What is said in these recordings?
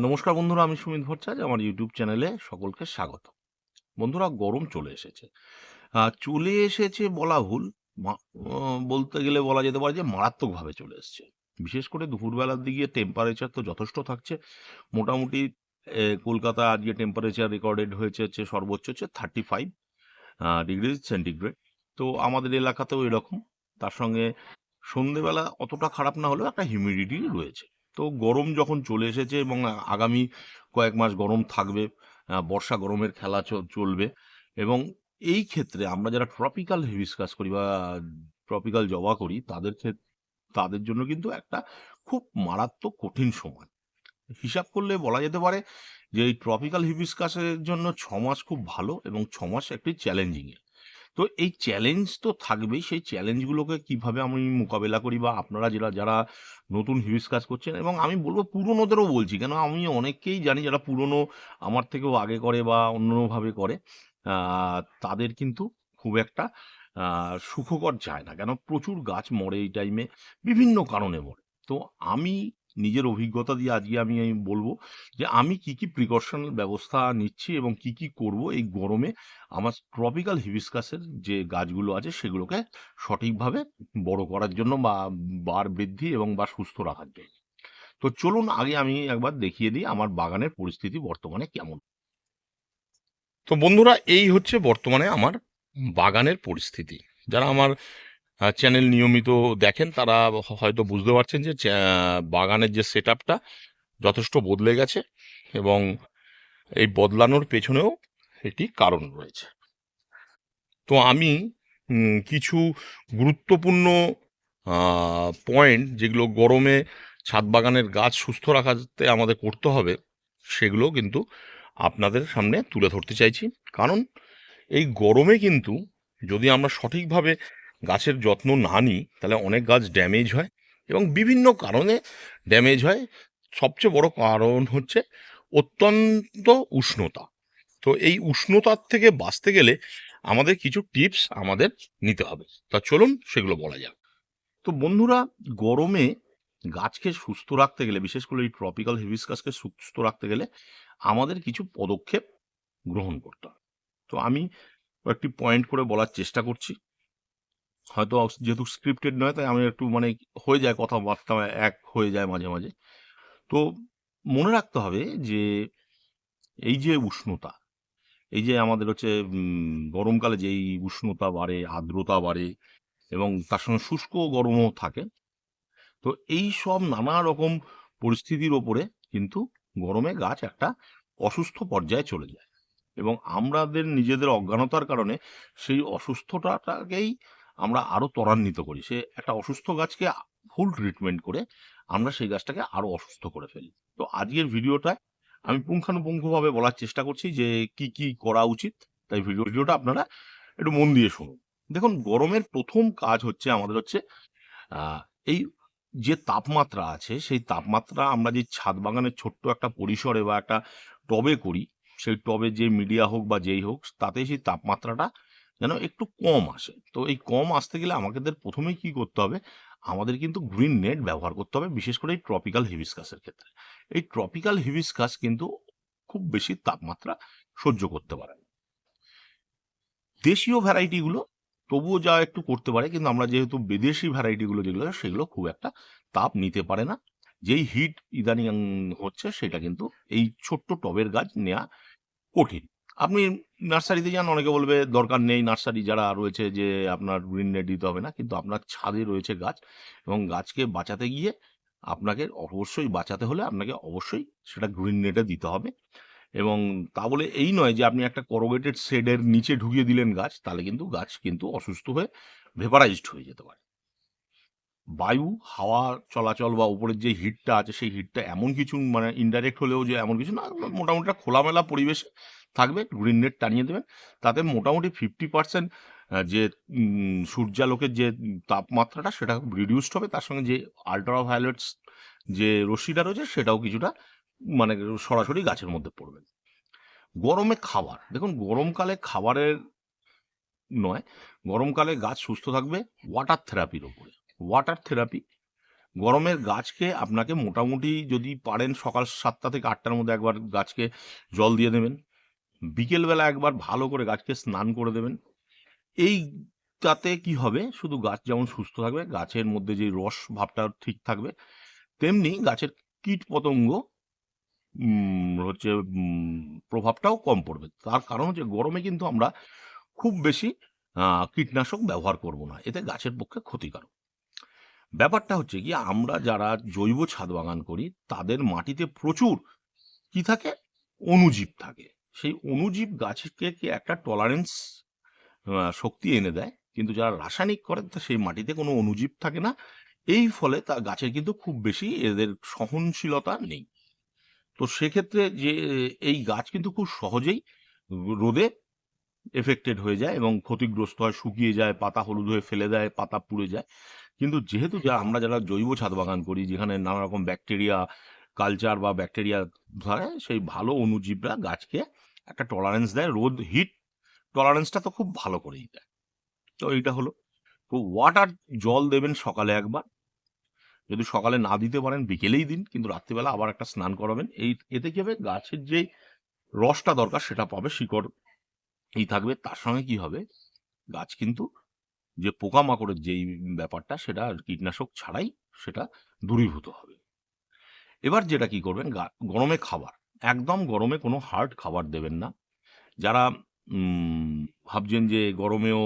নমস্কার বন্ধুরা, আমি সুমিত ভট্টাচার্য, আমার ইউটিউব চ্যানেলে সকলকে স্বাগত। বন্ধুরা, গরম চলে এসেছে। চলে এসেছে বলা ভুল বলতে গেলে বলা যেতে পারে যে মারাত্মকভাবে চলে এসেছে। বিশেষ করে দুপুরবেলার দিকে টেম্পারেচার তো যথেষ্ট থাকছে। মোটামুটি কলকাতা আজকে টেম্পারেচার রেকর্ডেড হয়েছে হচ্ছে সর্বোচ্চ হচ্ছে থার্টি ফাইভ ডিগ্রি সেন্টিগ্রেড তো আমাদের এলাকাতেও এরকম। তার সঙ্গে সন্ধেবেলা অতটা খারাপ না হলেও একটা হিউমিডিটি রয়েছে। তো গরম যখন চলে এসেছে এবং আগামী কয়েক মাস গরম থাকবে বর্ষা গরমের খেলা চলবে এবং এই ক্ষেত্রে আমরা যারা ট্রপিক্যাল হিবিস্কাস করি বা ট্রপিক্যাল জবা করি, তাদের ক্ষেত্রে তাদের জন্য কিন্তু একটা খুব মারাত্মক কঠিন সময়। হিসাব করলে বলা যেতে পারে যে এই ট্রপিক্যাল হিবিস্কাসের জন্য ছ মাস খুব ভালো এবং ছ মাস একটি চ্যালেঞ্জিং তো এই চ্যালেঞ্জ তো থাকবেই, সেই চ্যালেঞ্জগুলোকে কীভাবে আমি মোকাবেলা করি বা আপনারা যারা যারা নতুন হিবিস্কাস করছেন এবং আমি বলব পুরনোদেরও বলছি, কেন আমি অনেককেই জানি যারা পুরনো আমার থেকেও আগে করে বা অন্যভাবে করে। তাদের কিন্তু খুব একটা সুখকর যায় না। কেন? প্রচুর গাছ মরে এই টাইমে বিভিন্ন কারণে মরে। তো আমি নিজের অভিজ্ঞতা দিয়ে আজকে আমি আমি বলব যে, আমি কি কি প্রিকশন ব্যবস্থা নিচ্ছি এবং কি কি করব এই গরমে, আমার ট্রপিক্যাল হিবিস্কাসের যে গাছগুলো আছে, সেগুলোকে সঠিকভাবে বড় করার জন্য বা বার বৃদ্ধি এবং বা সুস্থ রাখার জন্য। তো চলুন আগে আমি একবার দেখিয়ে দিই আমার বাগানের পরিস্থিতি বর্তমানে কেমন। তো বন্ধুরা, এই হচ্ছে বর্তমানে আমার বাগানের পরিস্থিতি। যারা আমার চ্যানেল নিয়মিত দেখেন, তারা হয়তো বুঝতে পারছেন যে বাগানের যে সেট যথেষ্ট বদলে গেছে এবং এই বদলানোর পেছনেও একটি কারণ রয়েছে। তো আমি কিছু গুরুত্বপূর্ণ পয়েন্ট যেগুলো গরমে ছাদ বাগানের গাছ সুস্থ রাখাতে আমাদের করতে হবে, সেগুলো কিন্তু আপনাদের সামনে তুলে ধরতে চাইছি। কারণ এই গরমে কিন্তু যদি আমরা সঠিকভাবে গাছের যত্ন না নিই, তাহলে অনেক গাছ ড্যামেজ হয় এবং বিভিন্ন কারণে ড্যামেজ হয়। সবচেয়ে বড় কারণ হচ্ছে অত্যন্ত উষ্ণতা। তো এই উষ্ণতার থেকে বাঁচতে গেলে আমাদের কিছু টিপস আমাদের নিতে হবে। তা চলুন সেগুলো বলা যাক। তো বন্ধুরা, গরমে গাছকে সুস্থ রাখতে গেলে, বিশেষ করে এই ট্রপিক্যাল হিবিস্কাসকে সুস্থ রাখতে গেলে আমাদের কিছু পদক্ষেপ গ্রহণ করতে হবে। তো আমি একটি পয়েন্ট করে বলার চেষ্টা করছি। হয়তো যেহেতু স্ক্রিপ্টেড নয়, তাই আমি একটু মানে হয়ে যায় কথাবার্তা, এক হয়ে যায় মাঝে মাঝে। তো মনে রাখতে হবে যে এই যে উষ্ণতা, এই যে আমাদের হচ্ছে গরমকালে যেই উষ্ণতা বাড়ে, আর্দ্রতা বাড়ে এবং তার সঙ্গে শুষ্ক গরমও থাকে, তো এই সব নানা রকম পরিস্থিতির ওপরে কিন্তু গরমে গাছ একটা অসুস্থ পর্যায়ে চলে যায়। এবং আমাদের নিজেদের অজ্ঞানতার কারণে সেই অসুস্থতাটাকেই আমরা আরও ত্বরান্বিত করি। সে একটা অসুস্থ গাছকে ফুল ট্রিটমেন্ট করে আমরা সেই গাছটাকে আরও অসুস্থ করে ফেলি। তো আজকের ভিডিওটায় আমি পুঙ্খানুপুঙ্খভাবে বলার চেষ্টা করছি যে কি কি করা উচিত। তাই ভিডিও, ভিডিওটা আপনারা একটু মন দিয়ে শুনুন। দেখুন, গরমের প্রথম কাজ হচ্ছে, আমাদের হচ্ছে এই যে তাপমাত্রা আছে, সেই তাপমাত্রা আমরা যে ছাদ বাগানের ছোট্ট একটা পরিসরে বা একটা টবে করি, সেই টবে যে মিডিয়া হোক বা যেই হোক, তাতে সেই তাপমাত্রাটা যেন একটু কম আসে। তো এই কম আসতে গেলে আমাদের প্রথমেই কি করতে হবে, আমাদের কিন্তু গ্রিন নেট ব্যবহার করতে হবে, বিশেষ করে এই ট্রপিক্যাল হিবিস্কাসের ক্ষেত্রে। এই ট্রপিক্যাল হিবিস্কাস কিন্তু খুব বেশি তাপমাত্রা সহ্য করতে পারে দেশীয় ভ্যারাইটিগুলো তবুও যা একটু করতে পারে, কিন্তু আমরা যেহেতু বিদেশি ভ্যারাইটিগুলো যেগুলো সেগুলো খুব একটা তাপ নিতে পারে না। যেই হিট ইদানিং হচ্ছে, সেটা কিন্তু এই ছোট্ট টবের গাছ নেওয়া কঠিন। আপনি নার্সারিতে যান, অনেকে বলবে দরকার নেই, নার্সারি যারা রয়েছে যে আপনার গ্রিন নেট দিতে হবে না, কিন্তু আপনার ছাদে রয়েছে গাছ এবং গাছকে বাঁচাতে গিয়ে আপনাকে অবশ্যই বাঁচাতে হলে আপনাকে অবশ্যই সেটা গ্রিন নেটে দিতে হবে। এবং তা বলে এই নয় যে আপনি একটা করোগেটেড শেডের নিচে ঢুকিয়ে দিলেন গাছ, তাহলে কিন্তু গাছ কিন্তু অসুস্থ হয়ে ভেপারাইজড হয়ে যেতে পারে। বায়ু, হাওয়া চলাচল বা উপরের যে হিটটা আছে, সেই হিটটা এমন কিছু মানে ইনডাইরেক্ট হলেও যে এমন কিছু না, মোটামুটি খোলামেলা পরিবেশ থাকবে গ্রিন নেট টানিয়ে দেবেন। তাতে মোটামুটি ফিফটি পার্সেন্ট যে সূর্যালোকের যে তাপমাত্রাটা সেটা রিডিউসড হবে। তার সঙ্গে যে আল্ট্রা ভায়োলেটস যে রশ্মিটা রয়েছে, সেটাও কিছুটা মানে সরাসরি গাছের মধ্যে পড়বে। গরমে খাবার, দেখুন গরমকালে খাবারের নয়, গরমকালে গাছ সুস্থ থাকবে ওয়াটার থেরাপির ওপরে। ওয়াটার থেরাপি গরমের গাছকে আপনাকে মোটামুটি যদি পারেন সকাল সাতটা থেকে আটটার মধ্যে একবার গাছকে জল দিয়ে দেবেন, বিকেলবেলা একবার ভালো করে গাছকে স্নান করে দেবেন। এইটাতে কি হবে? শুধু গাছ যেমন সুস্থ থাকবে, গাছের মধ্যে যে রস ভাবটা ঠিক থাকবে, তেমনি গাছের কীট পতঙ্গ হচ্ছে প্রভাবটাও কম পড়বে। তার কারণ হচ্ছে গরমে কিন্তু আমরা খুব বেশি কীটনাশক ব্যবহার করব না। এতে গাছের পক্ষে ক্ষতিকারক। ব্যাপারটা হচ্ছে কি, আমরা যারা জৈব ছাদ বাগান করি, তাদের মাটিতে প্রচুর কি থাকে? অণুজীব থাকে। সেই অণুজীব গাছকে কি একটা টলারেন্স শক্তি এনে দেয়? কিন্তু যারা রাসায়নিক করে তা সেই মাটিতে কোনো অণুজীব থাকে না। এই ফলে তা গাছের কিন্তু খুব বেশি এদের সহনশীলতা নেই। তো সেক্ষেত্রে যে, এই গাছ কিন্তু খুব সহজেই রোদে এফেক্টেড হয়ে যায় এবং ক্ষতিগ্রস্ত হয়, শুকিয়ে যায়, পাতা হলুদ হয়ে ফেলে দেয়, পাতা পুড়ে যায়। কিন্তু যেহেতু যা, আমরা যারা জৈব ছাদ বাগান করি, যেখানে নানা রকম ব্যাকটেরিয়া কালচার বা ব্যাকটেরিয়া ধরে, সেই ভালো অণুজীবরা গাছকে একটা টলারেন্স দেয়, রোদ হিট টলারেন্সটা তো খুব ভালো করেই দেয়। তো এইটা হলো। তো ওয়াটার জল দেবেন সকালে একবার। যদি সকালে না দিতে পারেন, বিকেলেই দিন, কিন্তু রাত্রিবেলা আবার একটা স্নান করাবেন। এই, এতে কি হবে? গাছের যে রসটা দরকার, সেটা পাবে, শিকড় এই থাকবে। তার সঙ্গে কি হবে? গাছ কিন্তু যে পোকামাকড়ের যেই ব্যাপারটা, সেটা কীটনাশক ছাড়াই সেটা দূরীভূত হবে। এবার যেটা কি করবেন? গরমে খাবার। একদম গরমে কোনো হার্ড খাবার দেবেন না। যারা ভাবছেন যে গরমেও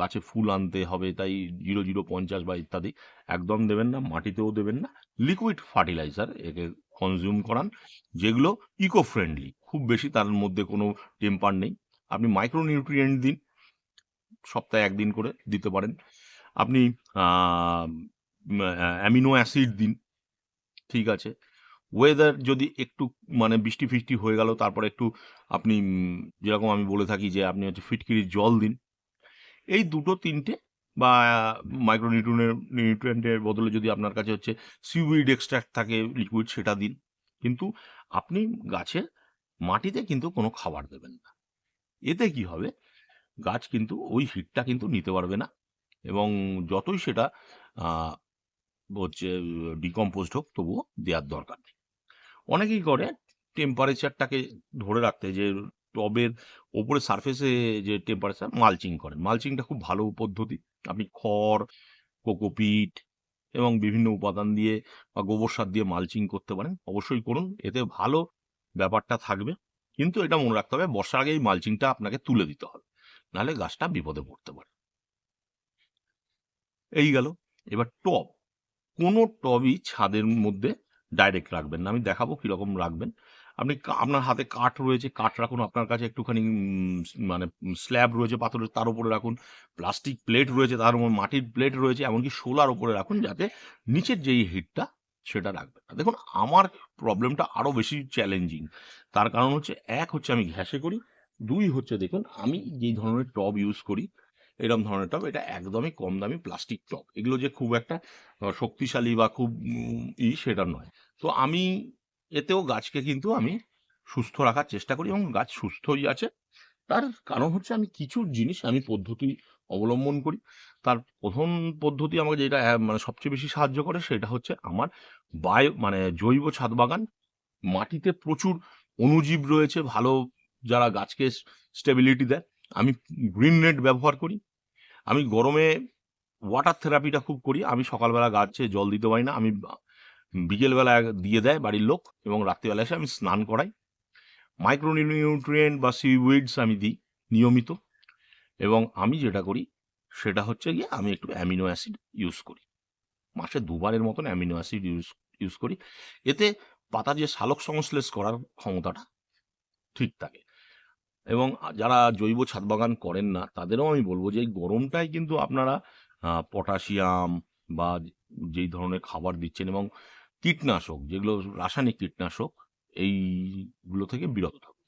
গাছে ফুল আনতে হবে, তাই জিরো জিরো পঞ্চাশ বা ইত্যাদি, একদম দেবেন না, মাটিতেও দেবেন না, লিকুইড ফার্টিলাইজার একে কনজিউম করান, যেগুলো ইকো ফ্রেন্ডলি খুব বেশি তার মধ্যে কোনো টেম্পার নেই। আপনি মাইক্রো নিউট্রিয়েন্ট দিন, সপ্তাহে একদিন করে দিতে পারেন। আপনি অ্যামিনো অ্যাসিড দিন, ঠিক আছে। ওয়েদার যদি একটু মানে বৃষ্টি ফিষ্টি হয়ে গেল, তারপরে একটু আপনি যেরকম আমি বলে থাকি যে আপনি হচ্ছে ফিটকিরির জল দিন। এই দুটো তিনটে বা মাইক্রো নিউট্রিয়েন্টের নিউট্রিয়েন্টের বদলে যদি আপনার কাছে হচ্ছে সিউইড এক্সট্রাক্ট থাকে লিকুইড সেটা দিন। কিন্তু আপনি গাছের মাটিতে কিন্তু কোনো খাবার দেবেন না। এতে কি হবে? গাছ কিন্তু ওই হিটটা কিন্তু নিতে পারবে না এবং যতই সেটা হচ্ছে ডিকম্পোজড হোক, তবুও দেওয়ার দরকার নেই। অনেকেই করে টেম্পারেচারটাকে ধরে রাখতে, যে টবের ওপরে সারফেসে যে টেম্পারেচার মালচিং করেন। মালচিংটা খুব ভালো পদ্ধতি। আপনি খড়, কোকোপিট এবং বিভিন্ন উপাদান দিয়ে বা গোবর সার দিয়ে মালচিং করতে পারেন। অবশ্যই করুন, এতে ভালো ব্যাপারটা থাকবে। কিন্তু এটা মনে রাখতে হবে, বর্ষার আগে এই মালচিংটা আপনাকে তুলে দিতে হবে, নাহলে গাছটা বিপদে পড়তে পারে। এই গেল। এবার টব। কোনো টবই ছাদের মধ্যে ডাইরেক্ট রাখবেন না। আমি দেখাবো কীরকম রাখবেন। আপনি আপনার হাতে কাঠ রয়েছে, কাঠ রাখুন আপনার কাছে একটুখানি মানে স্ল্যাব রয়েছে পাথরের, তার উপরে রাখুন। প্লাস্টিক প্লেট রয়েছে তার উপর, মাটির প্লেট রয়েছে, এমনকি সোলার উপরে রাখুন যাতে নিচের যেই হিটটা সেটা রাখবেন না। দেখুন, আমার প্রবলেমটা আরও বেশি চ্যালেঞ্জিং তার কারণ হচ্ছে, এক হচ্ছে আমি ঘ্যাসে করি, দুই হচ্ছে দেখুন, আমি যেই ধরনের টব ইউজ করি এরকম ধরনের টব। এটা একদমই কম দামি প্লাস্টিক টব। এগুলো যে খুব একটা শক্তিশালী বা খুব ই সেটা নয়। তো আমি, এতেও গাছকে কিন্তু আমি সুস্থ রাখার চেষ্টা করি এবং গাছ সুস্থই আছে। তার কারণ হচ্ছে আমি কিছু জিনিস আমি পদ্ধতি অবলম্বন করি। তার প্রথম পদ্ধতি আমাকে যেটা মানে সবচেয়ে বেশি সাহায্য করে সেটা হচ্ছে আমার বায়ো মানে জৈব ছাদ বাগান। মাটিতে প্রচুর অণুজীব রয়েছে, ভালো যারা গাছকে স্টেবিলিটি দেয়। আমি গ্রিন নেট ব্যবহার করি। আমি গরমে ওয়াটার থেরাপিটা খুব করি। আমি সকালবেলা গাছে জল দিতে পারি না। আমি বিকেলবেলা দিয়ে দেয় বাড়ির লোক এবং রাত্রিবেলা এসে আমি স্নান করাই। মাইক্রো নিউট্রিয়েন্ট বা সিউইডস আমি দিই নিয়মিত এবং আমি যেটা করি, সেটা হচ্ছে গিয়ে আমি একটু অ্যামিনো অ্যাসিড ইউজ করি। মাসে দুবারের মতন অ্যামিনো অ্যাসিড ইউজ ইউজ করি। এতে পাতার যে সালোক সংশ্লেষ করার ক্ষমতাটা ঠিক থাকে। এবং যারা জৈব ছাদ বাগান করেন না তাদেরও আমি বলব যে এই গরমটাই কিন্তু আপনারা পটাশিয়াম বা যেই ধরনের খাবার দিচ্ছেন এবং কীটনাশক যেগুলো রাসায়নিক কীটনাশক এইগুলো থেকে বিরত থাকুন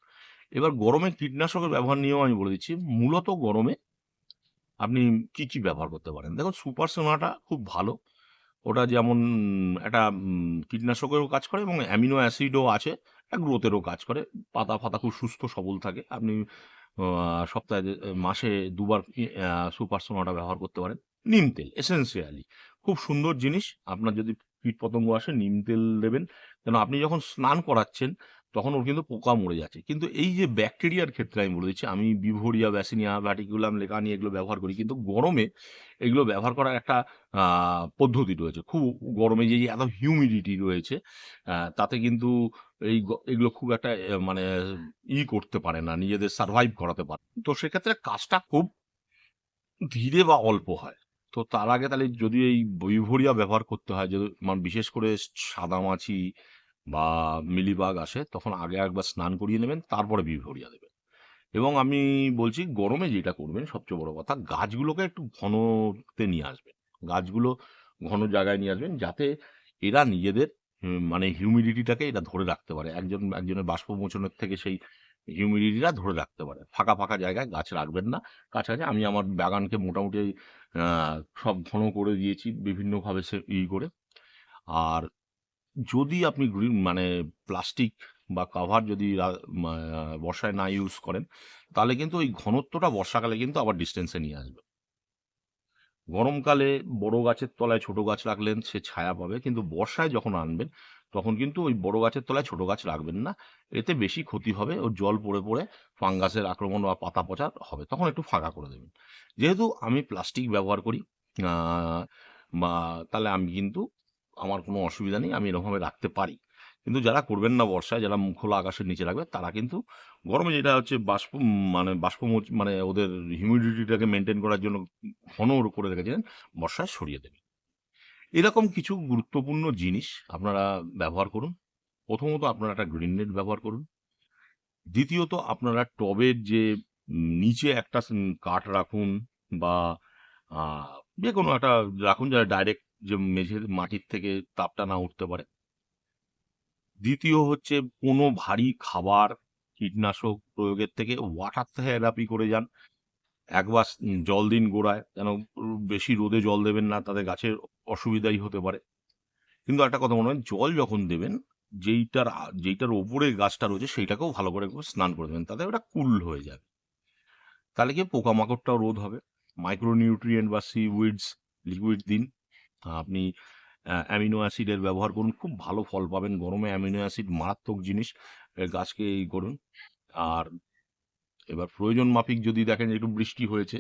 এবার গরমে কীটনাশকের ব্যবহার নিয়েও আমি বলে দিচ্ছি মূলত গরমে আপনি কি, কি ব্যবহার করতে পারেন? দেখুন সুপার সোনাটা খুব ভালো। ওটা যেমন একটা কীটনাশকেরও কাজ করে এবং অ্যামিনো অ্যাসিডও আছে, গ্রোথেরও কাজ করে। পাতা-ফাতা খুব সুস্থ সবল থাকে। আপনি সপ্তাহে মাসে ২ বার ই আ সুপার সোনাটা ব্যবহার করতে পারেন। নিম তেল এসেন্সিয়ালি খুব সুন্দর জিনিস। আপনার যদি কীটপতঙ্গ আসে নিম তেল দেবেন। কেন আপনি যখন স্নান করাচ্ছেন তখন ওর কিন্তু পোকা মরে যাচ্ছে। কিন্তু এই যে ব্যাকটেরিয়ার ক্ষেত্রে আমি বলে দিচ্ছি আমি বিভোরিয়া, ব্যাসিনিয়া, ভাটিকুলাম, লেকানি এগুলো ব্যবহার করি। কিন্তু গরমে এগুলো ব্যবহার করার একটা পদ্ধতি রয়েছে। খুব গরমে যে এত হিউমিডিটি রয়েছে তাতে কিন্তু এই এগুলো খুব একটা মানে ই করতে পারে না, নিজেদের সারভাইভ করাতে পারে। তো সেক্ষেত্রে কাজটা খুব ধীরে বা অল্প হয়। তো তার আগে তাহলে যদি এই বিভোরিয়া ব্যবহার করতে হয় যদি মান বিশেষ করে সাদামাছি বা মিলিবাগ আসে তখন আগে একবার স্নান করিয়ে নেবেন, তারপরে বিভোরিয়া দেবেন। এবং আমি বলছি গরমে যেটা করবেন সবচেয়ে বড় কথা গাছগুলোকে একটু ঘনতে নিয়ে আসবেন। গাছগুলো ঘন জায়গায় নিয়ে আসবেন যাতে এরা নিজেদের মানে হিউমিডিটিটাকে এরা ধরে রাখতে পারে। একজন একজনের বাষ্পমোচনের থেকে সেই হিউমিডিটিটা ধরে রাখতে পারে। ফাঁকা, ফাঁকা জায়গায় গাছ রাখবেন না। কাছাকাছি আমি আমার বাগানকে মোটামুটি সব ঘন করে দিয়েছি বিভিন্নভাবে সে ই করে। আর যদি আপনি গ্রিন মানে প্লাস্টিক বা কাভার যদি বর্ষায় না ইউজ করেন, তাহলে কিন্তু ওই ঘনত্বটা বর্ষাকালে কিন্তু আবার ডিস্টেন্সে নিয়ে আসবে। গরমকালে বড় গাছের তলায় ছোট গাছ রাখলেন সে ছায়া পাবে। কিন্তু বর্ষায় যখন আনবেন তখন কিন্তু ওই বড় গাছের তলায় ছোট গাছ রাখবেন না। এতে বেশি ক্ষতি হবে। ওর জল পড়ে, পড়ে ফাঙ্গাসের আক্রমণ বা পাতা পচা হবে। তখন একটু ফাঁকা করে দেবেন। যেহেতু আমি প্লাস্টিক ব্যবহার করি মা তাহলে আমি কিন্তু আমার কোনো অসুবিধা নেই। আমি এরকমভাবে রাখতে পারি। কিন্তু যারা করবেন না বর্ষায় যারা খোলা আকাশের নিচে রাখবে তারা কিন্তু গরমে যেটা হচ্ছে বাষ্প মানে বাষ্পমোচ মানে ওদের হিউমিডিটিটাকে মেনটেন করার জন্য ঘন করে রেখেছিলেন, বর্ষায় সরিয়ে দেবেন। এরকম কিছু গুরুত্বপূর্ণ জিনিস আপনারা ব্যবহার করুন। প্রথমত আপনারা একটা গ্রিন নেট ব্যবহার করুন। দ্বিতীয়ত আপনারা টবের যে নিচে একটা কাঠ রাখুন বা যে কোনো একটা রাখুন যারা ডাইরেক্ট যে মেঝের মাটির থেকে তাপটা না উঠতে পারে। দ্বিতীয় হচ্ছে কোনো ভারী খাবার, কীটনাশক প্রয়োগের থেকে ওয়াটার থেরাপি করে যান। একবার জল দিন গোড়ায় যেন বেশি রোদে জল দেবেন না তাদের গাছের অসুবিধাই হতে পারে। কিন্তু একটা কথা মনে রাখবেন জল যখন দেবেন যেইটার যেইটার উপরে গাছটা রয়েছে সেইটাকেও ভালো করে স্নান করে দেবেন। তাতে ওটা কুল হয়ে যাবে। তাহলে কি পোকামাকড়টাও রোধ হবে। মাইক্রো নিউট্রিয়েন্ট বা সি উইডস লিকুইড দিন। আপনি অ্যামিনো অ্যাসিডের ব্যবহার করুন। খুব ভালো ফল পাবেন। গরমে অ্যামিনো অ্যাসিড মারাত্মক জিনিস। গাছকে এই করুন। আর এবার প্রয়োজন মাফিক যদি দেখেন একটু বৃষ্টি হয়েছে,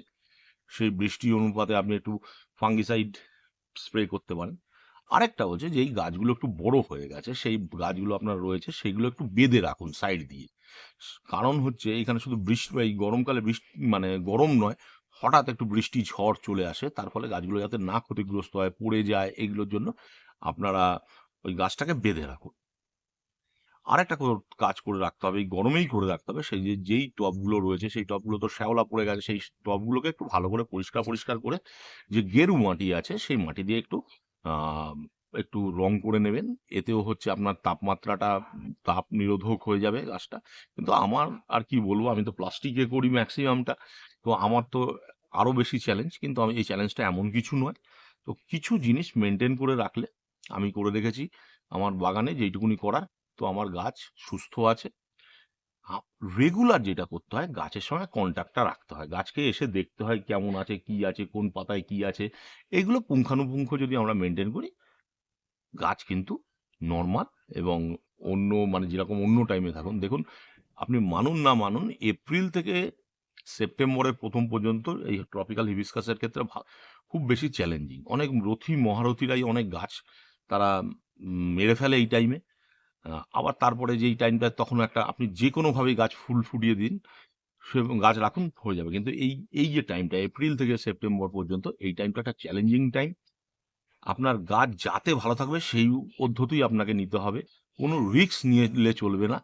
সেই বৃষ্টি অনুপাতে আপনি একটু ফাঙ্গিসাইড স্প্রে করতে পারেন। আরেকটা হচ্ছে যেই গাছগুলো একটু বড় হয়ে গেছে সেই গাছগুলো আপনার রয়েছে সেগুলো একটু বেঁধে রাখুন সাইড দিয়ে। কারণ হচ্ছে এখানে শুধু বৃষ্টি এই গরমকালে বৃষ্টি মানে গরম নয়, হঠাৎ একটু বৃষ্টি ঝড় চলে আসে। তার ফলে গাছগুলো যাতে না ক্ষতিগ্রস্ত হয়, পড়ে যায় এগুলোর জন্য আপনারা ওই গাছটাকে বেঁধে রাখুন। আরেকটা কো কাজ করে রাখতে হবে, এই গরমেই করে রাখতে হবে। সেই যে যেই টবগুলো রয়েছে সেই টবগুলো তো শ্যাওলা পড়ে গেছে সেই স টবগুলোকে একটু ভালো করে পরিষ্কার, পরিষ্কার করে যে গেরু মাটি আছে সেই মাটি দিয়ে একটু একটু রং করে নেবেন। এতেও হচ্ছে আপনার তাপমাত্রাটা তাপ নিরোধক হয়ে যাবে গাছটা। কিন্তু আমার আর কি বলব আমি তো প্লাস্টিকে করি ম্যাক্সিমামটা। তো আমার তো আরও বেশি চ্যালেঞ্জ। কিন্তু আমি এই চ্যালেঞ্জটা এমন কিছু নয়। তো কিছু জিনিস মেনটেন করে রাখলে আমি করে দেখেছি আমার বাগানে যেইটুকুনি করার তো আমার গাছ সুস্থ আছে। রেগুলার যেটা করতে হয় গাছের সঙ্গে কন্ট্যাক্টটা রাখতে হয়। গাছকে এসে দেখতে হয় কেমন আছে, কি আছে, কোন পাতায় কি আছে। এগুলো পুঙ্খানুপুঙ্খ যদি আমরা মেনটেন করি গাছ কিন্তু নর্মাল এবং অন্য মানে যেরকম অন্য টাইমে থাকুন দেখুন আপনি মানুন না মানুন এপ্রিল থেকে সেপ্টেম্বরের প্রথম পর্যন্ত এই ট্রপিক্যাল হিবিস্কাসের ক্ষেত্রে খুব বেশি চ্যালেঞ্জিং। অনেক রথী মহারথীরাই অনেক গাছ তারা মেরে ফেলে এই টাইমে। আবার তারপরে যেই টাইমটা তখন একটা আপনি যেকোনোভাবেই গাছ ফুল ফুটিয়ে দিন, সে গাছ রাখুন হয়ে যাবে। কিন্তু এই, এই যে টাইমটা এপ্রিল থেকে সেপ্টেম্বর পর্যন্ত এই টাইমটা একটা চ্যালেঞ্জিং টাইম। আপনার গাছ যাতে ভালো থাকবে সেই পদ্ধতি আপনাকে নিতে হবে। কোনো রিস্ক নিলে চলবে না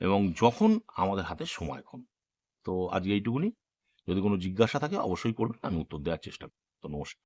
এবং যখন আমাদের হাতে সময় কম। তো আজকে এইটুকুনি। যদি কোনো জিজ্ঞাসা থাকে, অবশ্যই করবেন। আমি উত্তর দেওয়ার চেষ্টা করব। তো নমস্কার।